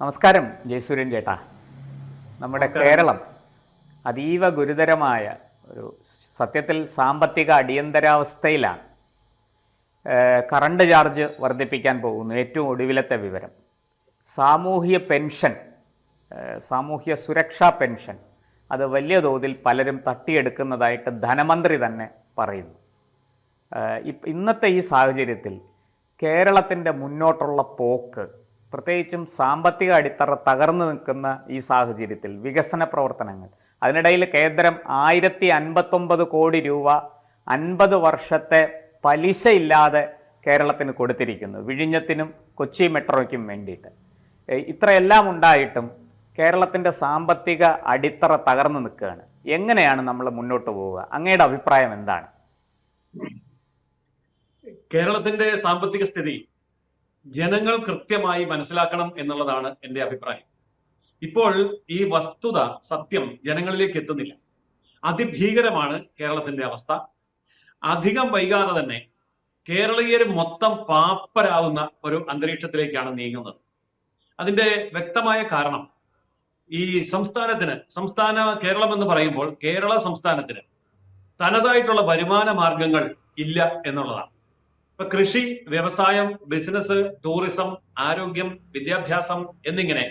നമസ്കാരം ജയസൂര്യൻ ചേട്ടാ. നമ്മുടെ കേരളം അതീവ ഗുരുതരമായ ഒരു സത്യത്തിൽ സാമ്പത്തിക അടിയന്തരാവസ്ഥയിലാണ്. കറണ്ട് ചാർജ് വർദ്ധിപ്പിക്കാൻ പോകുന്നു. ഏറ്റവും ഒടുവിലത്തെ വിവരം. സാമൂഹ്യ പെൻഷൻ സാമൂഹ്യ സുരക്ഷാ പെൻഷൻ അത് വലിയ തോതിൽ പലരും തട്ടിയെടുക്കുന്നതായിട്ട് ധനമന്ത്രി തന്നെ പറയുന്നു. ഇന്നത്തെ ഈ സാഹചര്യത്തിൽ കേരളത്തിന്റെ മുന്നോട്ടുള്ള പോക്ക് പ്രത്യേകിച്ചും സാമ്പത്തിക അടിത്തറ തകർന്നു നിൽക്കുന്ന ഈ സാഹചര്യത്തിൽ വികസന പ്രവർത്തനങ്ങൾ. അതിനിടയിൽ കേന്ദ്രം ആയിരത്തി അൻപത്തൊമ്പത് കോടി രൂപ അൻപത് വർഷത്തെ പലിശയില്ലാതെ കേരളത്തിന് കൊടുത്തിരിക്കുന്നു. വിഴിഞ്ഞത്തിനും കൊച്ചി മെട്രോയ്ക്കും വേണ്ടിയിട്ട്. ഇത്രയെല്ലാം ഉണ്ടായിട്ടും കേരളത്തിന്റെ സാമ്പത്തിക അടിത്തറ തകർന്നു നിൽക്കുകയാണ്. എങ്ങനെയാണ് നമ്മൾ മുന്നോട്ട് പോവുക? അങ്ങയുടെ അഭിപ്രായം എന്താണ്? കേരളത്തിന്റെ സാമ്പത്തിക സ്ഥിതി ജനങ്ങൾ കൃത്യമായി മനസ്സിലാക്കണം എന്നുള്ളതാണ് എന്റെ അഭിപ്രായം. ഇപ്പോൾ ഈ വസ്തുത സത്യം ജനങ്ങളിലേക്ക് എത്തുന്നില്ല. അതിഭീകരമാണ് കേരളത്തിന്റെ അവസ്ഥ. അധികം വൈകാതെ തന്നെ കേരളീയർ മൊത്തം പാപ്പരാവുന്ന ഒരു അന്തരീക്ഷത്തിലേക്കാണ് നീങ്ങുന്നത്. അതിന്റെ വ്യക്തമായ കാരണം ഈ സംസ്ഥാനത്തിന് സംസ്ഥാന കേരളം എന്ന് പറയുമ്പോൾ കേരള സംസ്ഥാനത്തിന് തനതായിട്ടുള്ള വരുമാന മാർഗങ്ങൾ ഇല്ല എന്നുള്ളതാണ്. ഇപ്പൊ കൃഷി വ്യവസായം ബിസിനസ് ടൂറിസം ആരോഗ്യം വിദ്യാഭ്യാസം എന്നിങ്ങനെ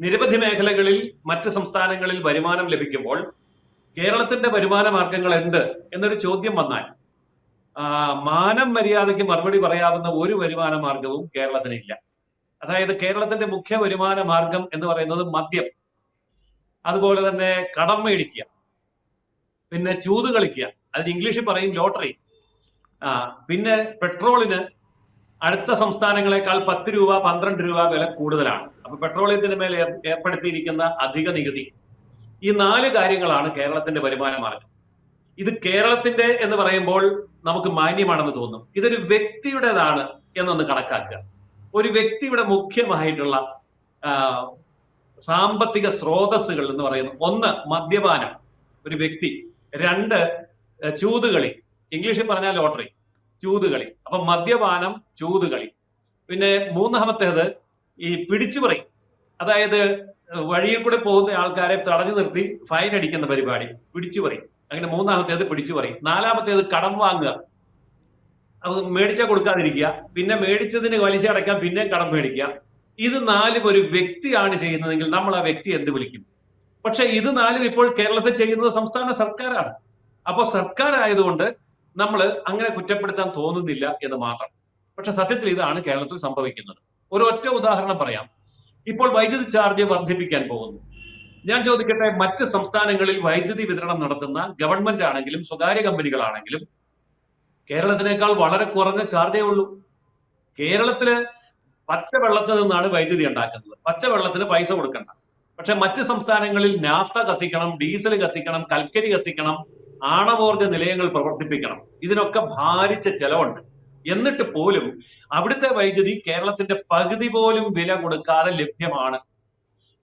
നിരവധി മേഖലകളിൽ മറ്റ് സംസ്ഥാനങ്ങളിൽ വരുമാനം ലഭിക്കുമ്പോൾ കേരളത്തിന്റെ വരുമാന മാർഗങ്ങൾ എന്ത് എന്നൊരു ചോദ്യം വന്നാൽ മാനം മര്യാദയ്ക്ക് മറുപടി പറയാവുന്ന ഒരു വരുമാന മാർഗവും കേരളത്തിനില്ല അതായത് കേരളത്തിന്റെ മുഖ്യ വരുമാന മാർഗം എന്ന് പറയുന്നത് മദ്യം. അതുപോലെ തന്നെ കടം മേടിക്കുക. പിന്നെ ചൂത് കളിക്കുക. അതിന് ഇംഗ്ലീഷിൽ പറയും ലോട്ടറി. പിന്നെ പെട്രോളിന് അടുത്ത സംസ്ഥാനങ്ങളെക്കാൾ പത്ത് രൂപ പന്ത്രണ്ട് രൂപ വില കൂടുതലാണ്. അപ്പൊ പെട്രോളിയത്തിന് മേൽ ഏർപ്പെടുത്തിയിരിക്കുന്ന അധിക നികുതി. ഈ നാല് കാര്യങ്ങളാണ് കേരളത്തിന്റെ വരുമാന മാർഗം ഇത് കേരളത്തിന്റെ എന്ന് പറയുമ്പോൾ നമുക്ക് മാന്യമാണെന്ന് തോന്നും. ഇതൊരു വ്യക്തിയുടേതാണ് എന്നൊന്ന് കണക്കാക്കുക. ഒരു വ്യക്തിയുടെ മുഖ്യമായിട്ടുള്ള സാമ്പത്തിക സ്രോതസ്സുകൾ എന്ന് പറയുന്നത് ഒന്ന് മദ്യപാനം. ഒരു വ്യക്തി. രണ്ട് ചൂതുകളി. ഇംഗ്ലീഷിൽ പറഞ്ഞാൽ ലോട്ടറി. ചൂതുകളി. അപ്പൊ മദ്യപാനം ചൂതുകളി. പിന്നെ മൂന്നാമത്തേത് ഈ പിടിച്ചുപറി. അതായത് വഴിയിൽ കൂടെ പോകുന്ന ആൾക്കാരെ തടഞ്ഞു നിർത്തി ഫൈൻ അടിക്കുന്ന പരിപാടി പിടിച്ചുപറി. അങ്ങനെ മൂന്നാമത്തേത് പിടിച്ചുപറി. നാലാമത്തേത് കടം വാങ്ങുക. അത് മേടിച്ചാൽ കൊടുക്കാതിരിക്കുക. പിന്നെ മേടിച്ചതിന് വലിച്ച അടയ്ക്കാൻ പിന്നെ കടം മേടിക്കുക. ഇത് നാലും ഒരു വ്യക്തിയാണ് ചെയ്യുന്നതെങ്കിൽ നമ്മൾ ആ വ്യക്തി എന്ത് വിളിക്കും? പക്ഷെ ഇത് നാലും ഇപ്പോൾ കേരളത്തിൽ ചെയ്യുന്നത് സംസ്ഥാന സർക്കാരാണ്. അപ്പോൾ സർക്കാർ ആയതുകൊണ്ട് നമ്മൾ അങ്ങനെ കുറ്റപ്പെടുത്താൻ തോന്നുന്നില്ല എന്ന് മാത്രം. പക്ഷെ സത്യത്തിൽ ഇതാണ് കേരളത്തിൽ സംഭവിക്കുന്നത്. ഒരു ഒറ്റ ഉദാഹരണം പറയാം. ഇപ്പോൾ വൈദ്യുതി ചാർജ് വർദ്ധിപ്പിക്കാൻ പോകുന്നു. ഞാൻ ചോദിക്കട്ടെ മറ്റ് സംസ്ഥാനങ്ങളിൽ വൈദ്യുതി വിതരണം നടത്തുന്ന ഗവൺമെന്റ് ആണെങ്കിലും സ്വകാര്യ കമ്പനികളാണെങ്കിലും കേരളത്തിനേക്കാൾ വളരെ കുറഞ്ഞ ചാർജേ ഉള്ളൂ. കേരളത്തിൽ പച്ചവെള്ളത്തിൽ നിന്നാണ് വൈദ്യുതി ഉണ്ടാക്കുന്നത്. പച്ചവെള്ളത്തിന് പൈസ കൊടുക്കണ്ട. പക്ഷെ മറ്റ് സംസ്ഥാനങ്ങളിൽ നാഫ്ത കത്തിക്കണം ഡീസൽ കത്തിക്കണം കൽക്കരി കത്തിക്കണം ആണവോർജ നിലയങ്ങൾ പ്രവർത്തിപ്പിക്കണം. ഇതിനൊക്കെ ഭാരിച്ച ചെലവുണ്ട്. എന്നിട്ട് പോലും അവിടുത്തെ വൈദ്യുതി കേരളത്തിന്റെ പകുതി പോലും വില കൊടുക്കാതെ ലഭ്യമാണ്.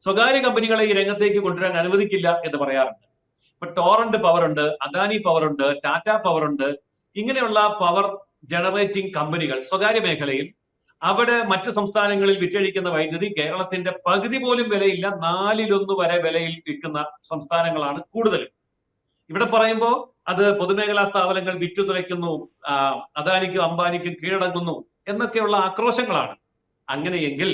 സ്വകാര്യ കമ്പനികളെ ഈ രംഗത്തേക്ക് കൊണ്ടുവരാൻ അനുവദിക്കില്ല എന്ന് പറയാറുണ്ട്. ഇപ്പൊ ടോറന്റ് പവർ ഉണ്ട് അദാനി പവർ ഉണ്ട് ടാറ്റ പവർ ഉണ്ട്. ഇങ്ങനെയുള്ള പവർ ജനറേറ്റിംഗ് കമ്പനികൾ സ്വകാര്യ മേഖലയിൽ അവിടെ മറ്റു സംസ്ഥാനങ്ങളിൽ വിറ്റഴിക്കുന്ന വൈദ്യുതി കേരളത്തിന്റെ പകുതി പോലും വിലയില്ല നാലിലൊന്ന് വരെ വിലയിൽ വിൽക്കുന്ന സംസ്ഥാനങ്ങളാണ് കൂടുതലും. ഇവിടെ പറയുമ്പോൾ അത് പൊതുമേഖലാ സ്ഥാപനങ്ങൾ വിറ്റു തുലയ്ക്കുന്നു അദാനിക്കും അംബാനിക്കും കീഴടങ്ങുന്നു എന്നൊക്കെയുള്ള ആക്രോശങ്ങളാണ്. അങ്ങനെയെങ്കിൽ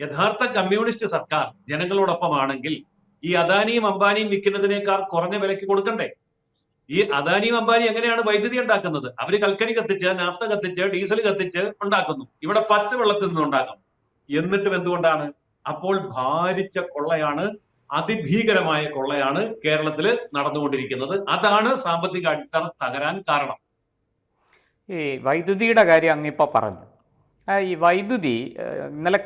യഥാർത്ഥ കമ്മ്യൂണിസ്റ്റ് സർക്കാർ ജനങ്ങളോടൊപ്പമാണെങ്കിൽ ഈ അദാനിയും അംബാനിയും വിൽക്കുന്നതിനേക്കാൾ കുറഞ്ഞ വിലയ്ക്ക് കൊടുക്കണ്ടേ? ഈ അദാനിയും അംബാനിയും എങ്ങനെയാണ് വൈദ്യുതി ഉണ്ടാക്കുന്നത്? അവർ കൽക്കരി കത്തിച്ച് നാപ്ത കത്തിച്ച് ഡീസൽ കത്തിച്ച് ഉണ്ടാക്കുന്നു. ഇവിടെ പച്ചവെള്ളത്തിൽ നിന്ന് ഉണ്ടാക്കും എന്നിട്ടും എന്തുകൊണ്ടാണ്? അപ്പോൾ ഭാരിച്ച കൊള്ളയാണ് അതിഭീകരമായ കൊള്ളയാണ് കേരളത്തിൽ നടന്നുകൊണ്ടിരിക്കുന്നത്. അതാണ് സാമ്പത്തിക അടിത്തറ തകരാൻ കാരണം. ഈ വൈദ്യുതിയുടെ കാര്യം അങ്ങിപ്പോൾ പറഞ്ഞു. ഈ വൈദ്യുതി ഇന്നലെ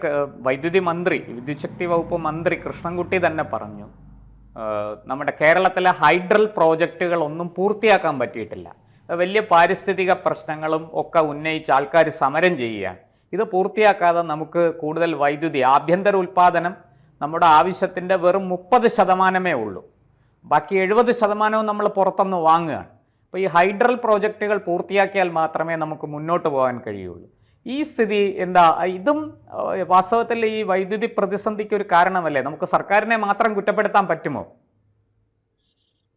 വൈദ്യുതി മന്ത്രി വിദ്യുച്ഛക്തി വകുപ്പ് മന്ത്രി കൃഷ്ണൻകുട്ടി തന്നെ പറഞ്ഞു നമ്മുടെ കേരളത്തിലെ ഹൈഡ്രൽ പ്രോജക്റ്റുകൾ ഒന്നും പൂർത്തിയാക്കാൻ പറ്റിയിട്ടില്ല. വലിയ പാരിസ്ഥിതിക പ്രശ്നങ്ങളും ഒക്കെ ഉന്നയിച്ച് ആൾക്കാർ സമരം ചെയ്യുകയാണ്. ഇത് പൂർത്തിയാക്കാതെ നമുക്ക് കൂടുതൽ വൈദ്യുതി ആഭ്യന്തര ഉൽപ്പാദനം നമ്മുടെ ആവശ്യത്തിന്റെ വെറും മുപ്പത് ശതമാനമേ ഉള്ളൂ. ബാക്കി എഴുപത് ശതമാനവും നമ്മൾ പുറത്തുനിന്ന് വാങ്ങുകയാണ്. അപ്പോൾ ഈ ഹൈഡ്രൽ പ്രോജക്റ്റുകൾ പൂർത്തിയാക്കിയാൽ മാത്രമേ നമുക്ക് മുന്നോട്ട് പോകാൻ കഴിയുള്ളൂ. ഈ സ്ഥിതി എന്താ? ഇതും വാസ്തവത്തിൽ ഈ വൈദ്യുതി പ്രതിസന്ധിക്ക് ഒരു കാരണമല്ലേ? നമുക്ക് സർക്കാരിനെ മാത്രം കുറ്റപ്പെടുത്താൻ പറ്റുമോ?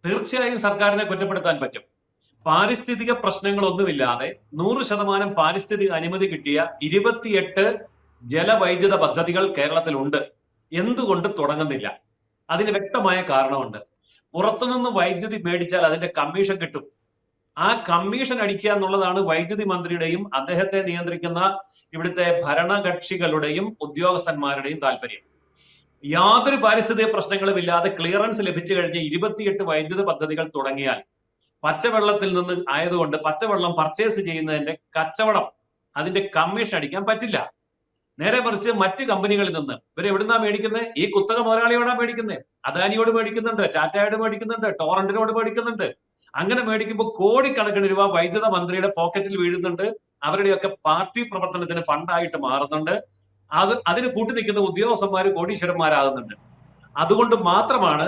തീർച്ചയായും സർക്കാരിനെ കുറ്റപ്പെടുത്താൻ പറ്റും. പാരിസ്ഥിതിക പ്രശ്നങ്ങളൊന്നുമില്ലാതെ നൂറ് ശതമാനം പാരിസ്ഥിതിക അനുമതി കിട്ടിയ ഇരുപത്തിയെട്ട് ജലവൈദ്യുത പദ്ധതികൾ കേരളത്തിലുണ്ട്. എന്തുകൊണ്ട് തുടങ്ങുന്നില്ല? അതിന് വ്യക്തമായ കാരണമുണ്ട്. പുറത്തുനിന്ന് വൈദ്യുതി മേടിച്ചാൽ അതിന്റെ കമ്മീഷൻ കിട്ടും. ആ കമ്മീഷൻ അടിക്കുക എന്നുള്ളതാണ് വൈദ്യുതി മന്ത്രിയുടെയും അദ്ദേഹത്തെ നിയന്ത്രിക്കുന്ന ഇവിടുത്തെ ഭരണകക്ഷികളുടെയും ഉദ്യോഗസ്ഥന്മാരുടെയും താല്പര്യം. യാതൊരു പാരിസ്ഥിതിക പ്രശ്നങ്ങളും ഇല്ലാതെ ക്ലിയറൻസ് ലഭിച്ചു കഴിഞ്ഞ ഇരുപത്തിയെട്ട് വൈദ്യുത പദ്ധതികൾ തുടങ്ങിയാൽ പച്ചവെള്ളത്തിൽ നിന്ന് ആയതുകൊണ്ട് പച്ചവെള്ളം പർച്ചേസ് ചെയ്യുന്നതിന്റെ കച്ചവടം അതിന്റെ കമ്മീഷൻ അടിക്കാൻ പറ്റില്ല. നേരെ മറിച്ച് മറ്റ് കമ്പനികളിൽ നിന്ന്. ഇവർ എവിടുന്നാ മേടിക്കുന്നത് ഈ കുത്തക മുതലാളിയോടാ മേടിക്കുന്നത് അദാനിയോട് മേടിക്കുന്നുണ്ട് ടാറ്റയോട് മേടിക്കുന്നുണ്ട് ടോറന്റിനോട് മേടിക്കുന്നുണ്ട്. അങ്ങനെ മേടിക്കുമ്പോൾ കോടിക്കണക്കിന് രൂപ വൈദ്യുത മന്ത്രിയുടെ പോക്കറ്റിൽ വീഴുന്നുണ്ട്. അവരുടെയൊക്കെ പാർട്ടി പ്രവർത്തനത്തിന് ഫണ്ടായിട്ട് മാറുന്നുണ്ട്. അത് അതിന് കൂട്ടി നിൽക്കുന്ന ഉദ്യോഗസ്ഥന്മാർ കോടീശ്വരന്മാരാകുന്നുണ്ട്. അതുകൊണ്ട് മാത്രമാണ്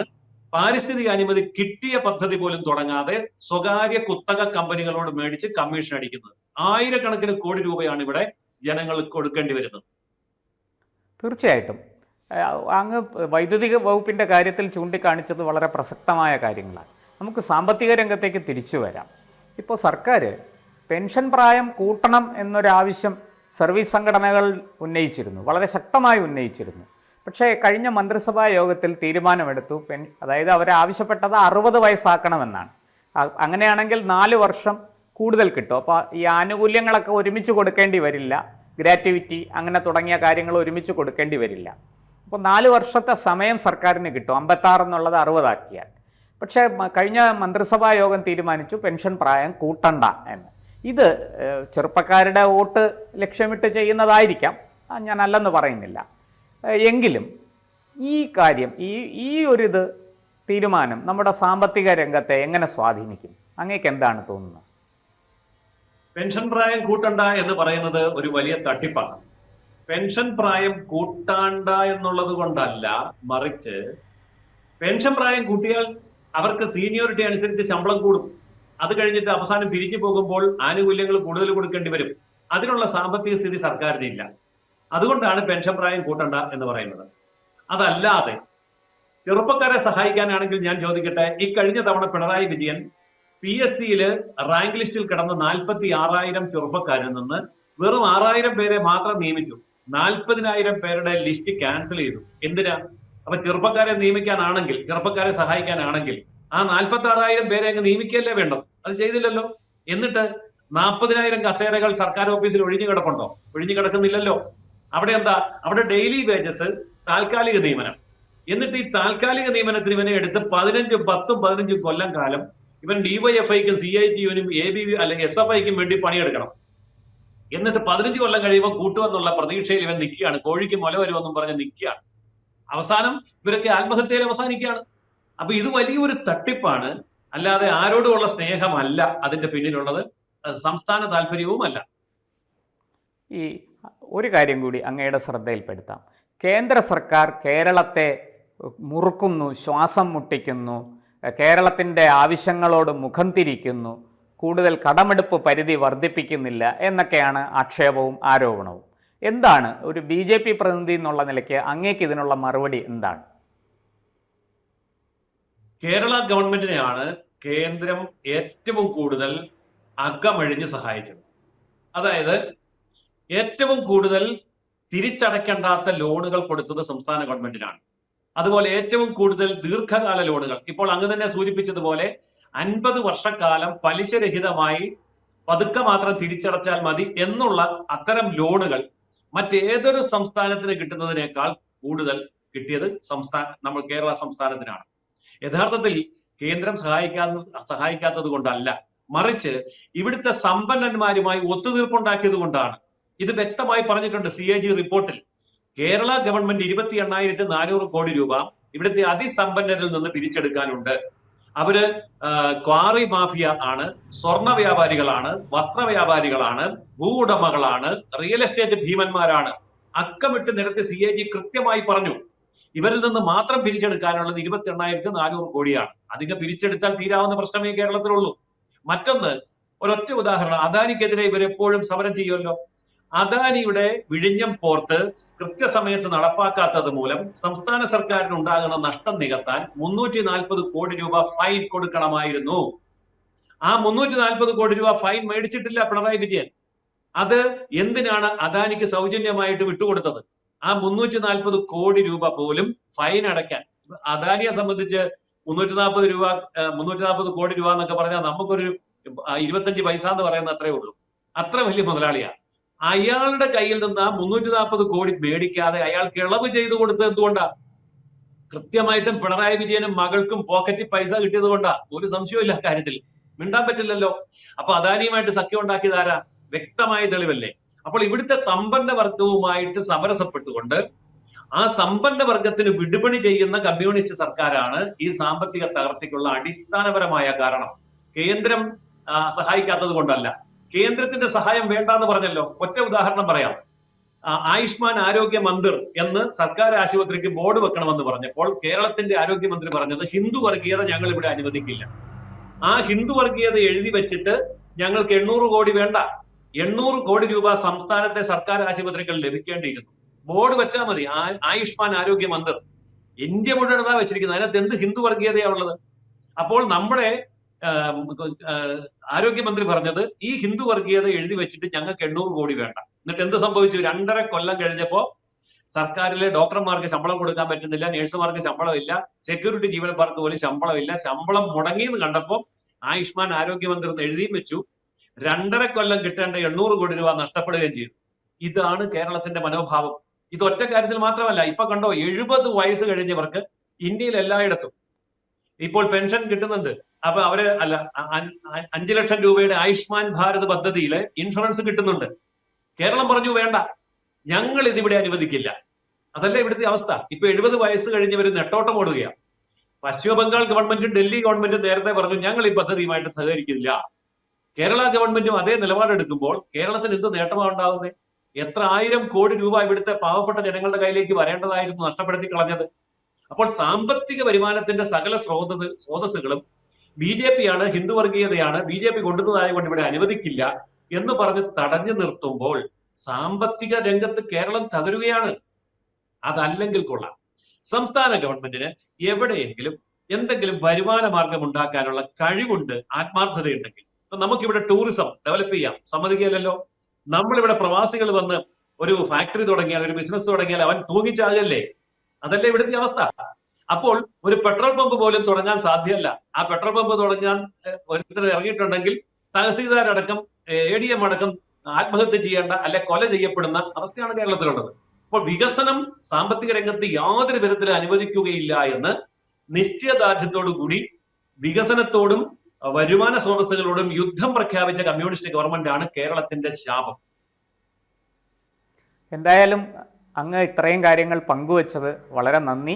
പാരിസ്ഥിതിക അനുമതി കിട്ടിയ പദ്ധതി പോലും തുടങ്ങാതെ സ്വകാര്യ കുത്തക കമ്പനികളോട് മേടിച്ച് കമ്മീഷൻ അടിക്കുന്നത്. ആയിരക്കണക്കിന് കോടി രൂപയാണ് ഇവിടെ ജനങ്ങൾക്ക് കൊടുക്കേണ്ടി വരുന്നത് തീർച്ചയായിട്ടും. അങ്ങ് വൈദ്യുതി വകുപ്പിന്റെ കാര്യത്തിൽ ചൂണ്ടിക്കാണിച്ചത് വളരെ പ്രസക്തമായ കാര്യങ്ങളാണ്. നമുക്ക് സാമ്പത്തിക രംഗത്തേക്ക് തിരിച്ചു വരാം. ഇപ്പോൾ സർക്കാർ പെൻഷൻ പ്രായം കൂട്ടണം എന്നൊരാവശ്യം സർവീസ് സംഘടനകൾ ഉന്നയിച്ചിരുന്നു. വളരെ ശക്തമായി ഉന്നയിച്ചിരുന്നു. പക്ഷേ കഴിഞ്ഞ മന്ത്രിസഭാ യോഗത്തിൽ തീരുമാനമെടുത്തു. പെൻ അതായത് അവർ ആവശ്യപ്പെട്ടത് അറുപത് വയസ്സാക്കണമെന്നാണ്. അങ്ങനെയാണെങ്കിൽ നാല് വർഷം കൂടുതൽ കിട്ടും. അപ്പോൾ ഈ ആനുകൂല്യങ്ങളൊക്കെ ഒരുമിച്ച് കൊടുക്കേണ്ടി വരില്ല. ഗ്രാറ്റുവിറ്റി അങ്ങനെ തുടങ്ങിയ കാര്യങ്ങൾ ഒരുമിച്ച് കൊടുക്കേണ്ടി വരില്ല. അപ്പോൾ നാല് വർഷത്തെ സമയം സർക്കാരിന് കിട്ടും. അമ്പത്താറ് എന്നുള്ളത് അറുപതാക്കിയാൽ. പക്ഷേ കഴിഞ്ഞ മന്ത്രിസഭാ യോഗം തീരുമാനിച്ചു പെൻഷൻ പ്രായം കൂട്ടണ്ട എന്ന്. ഇത് ചെറുപ്പക്കാരുടെ വോട്ട് ലക്ഷ്യമിട്ട് ചെയ്യുന്നതായിരിക്കാം. ഞാൻ അല്ലെന്ന് പറയുന്നില്ല. എങ്കിലും ഈ കാര്യം ഈ ഈ ഒരിത് തീരുമാനം നമ്മുടെ സാമ്പത്തിക രംഗത്തെ എങ്ങനെ സ്വാധീനിക്കും? അങ്ങേക്ക് എന്താണ് തോന്നുന്നത്? പെൻഷൻ പ്രായം കൂട്ടണ്ട എന്ന് പറയുന്നത് ഒരു വലിയ തട്ടിപ്പാണ്. പെൻഷൻ പ്രായം കൂട്ടാണ്ട എന്നുള്ളത് കൊണ്ടല്ല മറിച്ച് പെൻഷൻ പ്രായം കൂട്ടിയാൽ അവർക്ക് സീനിയോറിറ്റി അനുസരിച്ച് ശമ്പളം കൂടും. അത് കഴിഞ്ഞിട്ട് അവസാനം പിരിഞ്ഞു പോകുമ്പോൾ ആനുകൂല്യങ്ങൾ കൂടുതൽ കൊടുക്കേണ്ടി വരും. അതിനുള്ള സാമ്പത്തിക സ്ഥിതി സർക്കാരിനില്ല അതുകൊണ്ടാണ് പെൻഷൻ പ്രായം കൂട്ടണ്ട എന്ന് പറയുന്നത്. അതല്ലാതെ ചെറുപ്പക്കാരെ സഹായിക്കാനാണെങ്കിൽ ഞാൻ ചോദിക്കട്ടെ ഈ കഴിഞ്ഞ തവണ പിണറായി വിജയൻ പി എസ് സിയിൽ റാങ്ക് ലിസ്റ്റിൽ കിടന്ന നാൽപ്പത്തി ആറായിരം ചെറുപ്പക്കാരിൽ നിന്ന് വെറും ആറായിരം പേരെ മാത്രം നിയമിച്ചു. നാൽപ്പതിനായിരം പേരുടെ ലിസ്റ്റ് ക്യാൻസൽ ചെയ്തു. എന്തിനാ? അപ്പൊ ചെറുപ്പക്കാരെ നിയമിക്കാനാണെങ്കിൽ ചെറുപ്പക്കാരെ സഹായിക്കാനാണെങ്കിൽ ആ നാൽപ്പത്തി ആറായിരം പേരെ അങ്ങ് നിയമിക്കുകയല്ലേ വേണ്ടത്? അത് ചെയ്തില്ലല്ലോ. എന്നിട്ട് നാൽപ്പതിനായിരം കസേരകൾ സർക്കാർ ഓഫീസിൽ ഒഴിഞ്ഞു കിടപ്പുണ്ടോ? ഒഴിഞ്ഞു കിടക്കുന്നില്ലല്ലോ. അവിടെ എന്താ? അവിടെ ഡെയിലി വേജസ് താൽക്കാലിക നിയമനം. എന്നിട്ട് ഈ താൽക്കാലിക നിയമനത്തിന് ഇവനെ എടുത്ത് പതിനഞ്ചും പത്തും പതിനഞ്ചും കൊല്ലം കാലം ഇവൻ ഡിവൈഎഫ്ഐക്കും സി ഐ ടിയുവിനും എ ബി വി അല്ലെങ്കിൽ എസ് എഫ് ഐക്കും വേണ്ടി പണിയെടുക്കണം. എന്നിട്ട് പതിനഞ്ച് കൊല്ലം കഴിയുമ്പോൾ കൂട്ടുമെന്നുള്ള പ്രതീക്ഷയിൽ ഇവൻ നിൽക്കുകയാണ്. കോഴിക്ക് മുല വരുമെന്നും പറഞ്ഞ് നിൽക്കുകയാണ്. അവസാനം ഇവരൊക്കെ ആത്മഹത്യയിൽ അവസാനിക്കുകയാണ്. അപ്പൊ ഇത് വലിയൊരു തട്ടിപ്പാണ്. അല്ലാതെ ആരോടുമുള്ള സ്നേഹമല്ല അതിന്റെ പിന്നിലുള്ളത്. സംസ്ഥാന താല്പര്യവുമല്ല. ഈ ഒരു കാര്യം കൂടി അങ്ങയുടെ ശ്രദ്ധയിൽപ്പെടുത്താം. കേന്ദ്ര സർക്കാർ കേരളത്തെ മുറുക്കുന്നു ശ്വാസം മുട്ടിക്കുന്നു. കേരളത്തിന്റെ ആവശ്യങ്ങളോട് മുഖം തിരിക്കുന്നു കൂടുതൽ കടമെടുപ്പ് പരിധി വർദ്ധിപ്പിക്കുന്നില്ല എന്നൊക്കെയാണ് ആക്ഷേപവും ആരോപണവും. എന്താണ് ഒരു ബി ജെ പി പ്രതിനിധി എന്നുള്ള നിലയ്ക്ക് അങ്ങേക്ക് ഇതിനുള്ള മറുപടി എന്താണ്? കേരള ഗവൺമെന്റിനെയാണ് കേന്ദ്രം ഏറ്റവും കൂടുതൽ അകമഴിഞ്ഞ് സഹായിച്ചത് അതായത് ഏറ്റവും കൂടുതൽ തിരിച്ചടയ്ക്കേണ്ടാത്ത ലോണുകൾ കൊടുത്തത് സംസ്ഥാന ഗവൺമെന്റിനാണ്. അതുപോലെ ഏറ്റവും കൂടുതൽ ദീർഘകാല ലോണുകൾ. ഇപ്പോൾ അങ്ങ് തന്നെ സൂചിപ്പിച്ചതുപോലെ അൻപത് വർഷക്കാലം പലിശരഹിതമായി പതുക്കെ മാത്രം തിരിച്ചടച്ചാൽ മതി എന്നുള്ള അത്തരം ലോണുകൾ മറ്റേതൊരു സംസ്ഥാനത്തിന് കിട്ടുന്നതിനേക്കാൾ കൂടുതൽ കിട്ടിയത് സംസ്ഥാന നമ്മൾ കേരള സംസ്ഥാനത്തിനാണ്. യഥാർത്ഥത്തിൽ കേന്ദ്രം സഹായിക്കാ സഹായിക്കാത്തത് കൊണ്ടല്ല. മറിച്ച് ഇവിടുത്തെ സമ്പന്നന്മാരുമായി ഒത്തുതീർപ്പുണ്ടാക്കിയത് കൊണ്ടാണ്. ഇത് വ്യക്തമായി പറഞ്ഞിട്ടുണ്ട് സി റിപ്പോർട്ടിൽ. കേരള ഗവൺമെന്റ് ഇരുപത്തി എണ്ണായിരത്തി നാനൂറ് കോടി രൂപ ഇവിടുത്തെ അതിസമ്പന്നരിൽ നിന്ന് പിരിച്ചെടുക്കാനുണ്ട്. അവർ ക്വാറി മാഫിയ ആണ് സ്വർണ വ്യാപാരികളാണ് വസ്ത്ര വ്യാപാരികളാണ് ഭൂ ഉടമകളാണ് റിയൽ എസ്റ്റേറ്റ് ഭീമന്മാരാണ്. അക്കമിട്ട് നിരത്തി സി എ ജി കൃത്യമായി പറഞ്ഞു. ഇവരിൽ നിന്ന് മാത്രം പിരിച്ചെടുക്കാനുള്ളത് ഇരുപത്തി എണ്ണായിരത്തി നാനൂറ് കോടിയാണ്. അധികം പിരിച്ചെടുത്താൽ തീരാവുന്ന പ്രശ്നമേ കേരളത്തിലുള്ളൂ. മറ്റൊന്ന് ഒരൊറ്റ ഉദാഹരണം. അദാനിക്കെതിരെ ഇവരെപ്പോഴും സമരം ചെയ്യുമല്ലോ? അദാനിയുടെ വിഴിഞ്ഞം പോർട്ട് കൃത്യസമയത്ത് നടപ്പാക്കാത്തത് മൂലം സംസ്ഥാന സർക്കാരിന് ഉണ്ടാകുന്ന നഷ്ടം നികത്താൻ മുന്നൂറ്റി നാൽപ്പത് കോടി രൂപ ഫൈൻ കൊടുക്കണമായിരുന്നു. ആ മുന്നൂറ്റി നാൽപ്പത് കോടി രൂപ ഫൈൻ മേടിച്ചിട്ടില്ല പിണറായി വിജയൻ. അത് എന്തിനാണ് അദാനിക്ക് സൗജന്യമായിട്ട് വിട്ടുകൊടുത്തത്? ആ മുന്നൂറ്റി നാൽപ്പത് കോടി രൂപ പോലും ഫൈൻ അടയ്ക്കാൻ. അദാനിയെ സംബന്ധിച്ച് മുന്നൂറ്റി നാൽപ്പത് രൂപ മുന്നൂറ്റി നാൽപ്പത് കോടി രൂപ എന്നൊക്കെ പറഞ്ഞാൽ നമുക്കൊരു ഇരുപത്തഞ്ച് പൈസ എന്ന് പറയുന്ന അത്രേ ഉള്ളൂ. അത്ര വലിയ മുതലാളിയാണ്. അയാളുടെ കയ്യിൽ നിന്ന് ആ മുന്നൂറ്റി നാൽപ്പത് കോടി മേടിക്കാതെ അയാൾക്ക് ഇളവ് ചെയ്തു കൊടുത്തത് എന്തുകൊണ്ടാ? കൃത്യമായിട്ടും പിണറായി വിജയനും മകൾക്കും പോക്കറ്റിൽ പൈസ കിട്ടിയത് കൊണ്ടാ? ഒരു സംശയവും കാര്യത്തിൽ. മിണ്ടാൻ പറ്റില്ലല്ലോ. അപ്പൊ അദാനിയുമായിട്ട് സഖ്യം ഉണ്ടാക്കിയത് ആരാ? വ്യക്തമായ തെളിവല്ലേ? അപ്പോൾ ഇവിടുത്തെ സമ്പന്ന വർഗവുമായിട്ട് സമരസപ്പെട്ടുകൊണ്ട് ആ സമ്പന്ന വർഗത്തിന് വിടുപണി ചെയ്യുന്ന കമ്മ്യൂണിസ്റ്റ് സർക്കാരാണ് ഈ സാമ്പത്തിക തകർച്ചയ്ക്കുള്ള അടിസ്ഥാനപരമായ കാരണം. കേന്ദ്രം സഹായിക്കാത്തത് കൊണ്ടല്ല. കേന്ദ്രത്തിന്റെ സഹായം വേണ്ടാന്ന് പറഞ്ഞല്ലോ. ഒറ്റ ഉദാഹരണം പറയാം. ആയുഷ്മാൻ ആരോഗ്യ മന്ദിർ എന്ന് സർക്കാർ ആശുപത്രിക്ക് ബോർഡ് വെക്കണമെന്ന് പറഞ്ഞപ്പോൾ കേരളത്തിന്റെ ആരോഗ്യമന്ത്രി പറഞ്ഞത് ഹിന്ദു വർഗീയത ഞങ്ങൾ ഇവിടെ അനുവദിക്കില്ല. ആ ഹിന്ദു വർഗീയത എഴുതി വെച്ചിട്ട് ഞങ്ങൾക്ക് എണ്ണൂറ് കോടി വേണ്ട. എണ്ണൂറ് കോടി രൂപ സംസ്ഥാനത്തെ സർക്കാർ ആശുപത്രികൾ ലഭിക്കേണ്ടിയിരുന്നു. ബോർഡ് വെച്ചാൽ മതി. ആയുഷ്മാൻ ആരോഗ്യ മന്ദിർ. ഇന്ത്യ മുഴുവൻ വെച്ചിരിക്കുന്നത്. അതിനകത്ത് എന്ത് ഹിന്ദു വർഗീയതയാ ഉള്ളത്? അപ്പോൾ നമ്മുടെ ആരോഗ്യമന്ത്രി പറഞ്ഞത് ഈ ഹിന്ദു വർഗീയത എഴുതി വെച്ചിട്ട് ഞങ്ങൾക്ക് എണ്ണൂറ് കോടി വേണ്ട. എന്നിട്ട് എന്ത് സംഭവിച്ചു? രണ്ടര കൊല്ലം കഴിഞ്ഞപ്പോ സർക്കാരിലെ ഡോക്ടർമാർക്ക് ശമ്പളം കൊടുക്കാൻ പറ്റുന്നില്ല നഴ്സുമാർക്ക് ശമ്പളമില്ല സെക്യൂരിറ്റി ജീവനക്കാർക്ക് പോലും ശമ്പളമില്ല. ശമ്പളം മുടങ്ങിയെന്ന് കണ്ടപ്പോൾ ആയുഷ്മാൻ ആരോഗ്യമന്ത്രി എന്ന് എഴുതിയും വെച്ചു. രണ്ടര കൊല്ലം കിട്ടേണ്ട എണ്ണൂറ് കോടി രൂപ നഷ്ടപ്പെടുകയും ചെയ്തു. ഇതാണ് കേരളത്തിന്റെ മനോഭാവം. ഇത് ഒറ്റ കാര്യത്തിൽ മാത്രമല്ല ഇപ്പൊ കണ്ടോ എഴുപത് വയസ്സ് കഴിഞ്ഞവർക്ക് ഇന്ത്യയിൽ എല്ലായിടത്തും ഇപ്പോൾ പെൻഷൻ കിട്ടുന്നുണ്ട്. അപ്പൊ അവർ അല്ല അഞ്ച് ലക്ഷം രൂപയുടെ ആയുഷ്മാൻ ഭാരത് പദ്ധതിയിൽ ഇൻഷുറൻസ് കിട്ടുന്നുണ്ട്. കേരളം പറഞ്ഞു വേണ്ട ഞങ്ങൾ ഇതിവിടെ അനുവദിക്കില്ല. അതല്ല ഇവിടുത്തെ അവസ്ഥ? ഇപ്പൊ എഴുപത് വയസ്സ് കഴിഞ്ഞവർ നെട്ടോട്ടം ഓടുകയാണ് പശ്ചിമ ബംഗാൾ ഗവൺമെന്റും ഡൽഹി ഗവൺമെന്റും നേരത്തെ പറഞ്ഞു ഞങ്ങൾ ഈ പദ്ധതിയുമായിട്ട് സഹകരിക്കില്ല. കേരള ഗവൺമെന്റും അതേ നിലപാടെടുക്കുമ്പോൾ കേരളത്തിന് എന്ത് നേട്ടമാണ് ഉണ്ടാകുന്നത് എത്ര ആയിരം കോടി രൂപ ഇവിടുത്തെ പാവപ്പെട്ട ജനങ്ങളുടെ കയ്യിലേക്ക് വരേണ്ടതായിരുന്നു നഷ്ടപ്പെടുത്തി കളഞ്ഞത്. അപ്പോൾ സാമ്പത്തിക വരുമാനത്തിന്റെ സകല സ്രോതസ് സ്രോതസ്സുകളും ബി ജെ പി ആണ് ഹിന്ദു വർഗീയതയാണ് ബി ജെ പി കൊണ്ടുവന്നതായതുകൊണ്ട് ഇവിടെ അനുവദിക്കില്ല എന്ന് പറഞ്ഞ് തടഞ്ഞു നിർത്തുമ്പോൾ സാമ്പത്തിക രംഗത്ത് കേരളം തകരുകയാണ്. അതല്ലെങ്കിൽ കൊള്ളാം. സംസ്ഥാന ഗവൺമെന്റിന് എവിടെയെങ്കിലും എന്തെങ്കിലും വരുമാന മാർഗം ഉണ്ടാക്കാനുള്ള കഴിവുണ്ട് ആത്മാർത്ഥതയുണ്ടെങ്കിൽ. ഇപ്പൊ നമുക്കിവിടെ ടൂറിസം ഡെവലപ്പ് ചെയ്യാം. സമ്മതിക്കില്ലല്ലോ നമ്മളിവിടെ പ്രവാസികൾ വന്ന് ഒരു ഫാക്ടറി തുടങ്ങിയാൽ ഒരു ബിസിനസ് തുടങ്ങിയാൽ അവൻ തൂങ്ങിച്ചാകല്ലേ? അതല്ലേ ഇവിടുത്തെ അവസ്ഥ? അപ്പോൾ ഒരു പെട്രോൾ പമ്പ് പോലും തുടങ്ങാൻ സാധ്യമല്ല. ആ പെട്രോൾ പമ്പ് തുടങ്ങാൻ ഒരുത്തർ ഇറങ്ങിയിട്ടുണ്ടെങ്കിൽ തഹസീൽദാരടക്കം എ ഡി എം അടക്കം ആത്മഹത്യ ചെയ്യേണ്ട അല്ലെ കൊല ചെയ്യപ്പെടുന്ന അവസ്ഥയാണ് കേരളത്തിലുള്ളത്. അപ്പോൾ വികസനം സാമ്പത്തിക രംഗത്ത് യാതൊരു വിധത്തിലും അനുവദിക്കുകയില്ല എന്ന് നിശ്ചയദാർഢ്യത്തോടു കൂടി വികസനത്തോടും വരുമാന സ്രോതസ്സുകളോടും യുദ്ധം പ്രഖ്യാപിച്ച കമ്മ്യൂണിസ്റ്റ് ഗവൺമെന്റ് ആണ് കേരളത്തിന്റെ ശാപം. എന്തായാലും അങ്ങ് ഇത്രയും കാര്യങ്ങൾ പങ്കുവച്ചത് വളരെ നന്ദി.